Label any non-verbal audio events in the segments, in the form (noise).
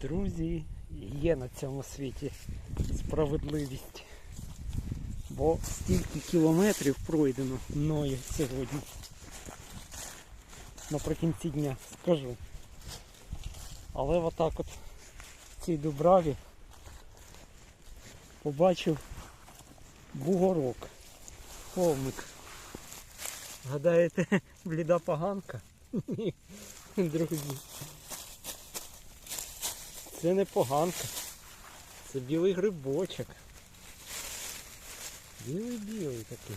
Друзі, є на цьому світі справедливість. Бо стільки кілометрів пройдено мною сьогодні. Наприкінці дня скажу. Але отак от в цій дубраві побачив бугорок, холмик. Гадаєте, (laughs) бліда поганка? (laughs) Ні, друзі. Це не поганка. Це білий грибочок. Білий-білий такий.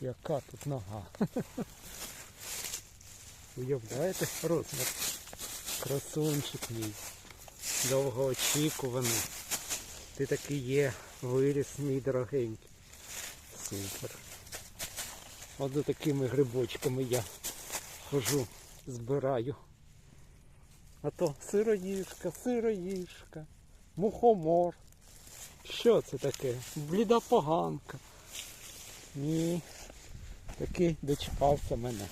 Яка тут нога? (laughs) Уявляєте розмір? Красунчик мій. Довгоочікуваний. Ти такий є, виріс мій дорогенький. Супер. От за такими грибочками я хожу, збираю. А то сироїжка, сироїжка, мухомор. Що це таке? Бліда поганка. Ні. Таки дочекався мене.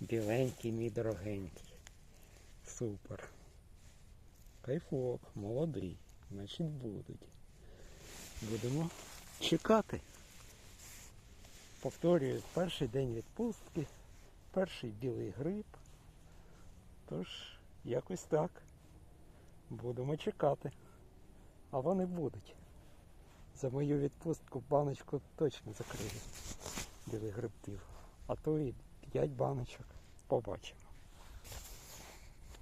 Біленький мій дорогенький. Супер. Кайфок, молодий. Значить будуть. Будемо чекати. Повторюю, перший день відпустки, перший білий гриб. Тож, якось так. Будемо чекати. А вони будуть. За мою відпустку баночку точно закрию білих грибків. А то і 5 баночок. Побачимо.